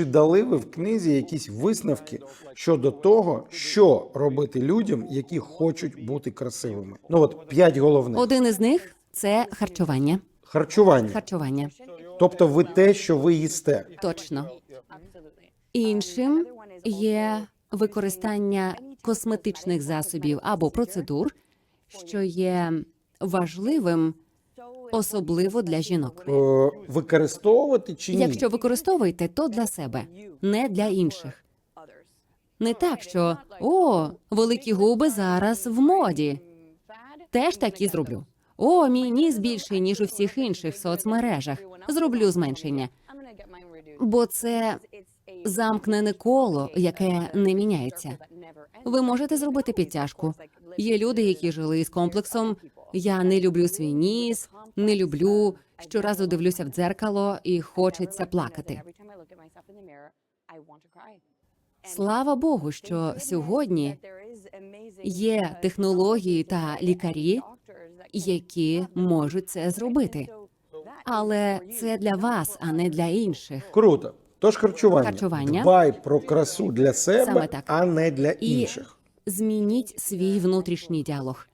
Чи дали ви в книзі якісь висновки щодо того, що робити людям, які хочуть бути красивими? Ну от п'ять головних Один із них це харчування. харчування, Харчування. тобто ви те, що ви їсте. Точно. Іншим є використання косметичних засобів або процедур, що є важливим, особливо для жінок. Е, використовувати чи ні? Якщо використовуєте, то для себе, не для інших. Не так, що о, великі губи зараз в моді. Теж такі зроблю. О, мій ніс більший, ніж у всіх інших соцмережах. Зроблю зменшення. Бо це замкнене коло, яке не міняється. Ви можете зробити підтяжку. Є люди, які жили з комплексом. Я не люблю свій ніс, не люблю. Щоразу дивлюся в дзеркало і хочеться плакати. Слава Богу, що сьогодні є технології та лікарі, які можуть це зробити. Але це для вас, а не для інших. Круто. Тож харчування. Харчування. Дбай про красу для себе, Саме так. а не для І інших. змініть свій внутрішній діалог.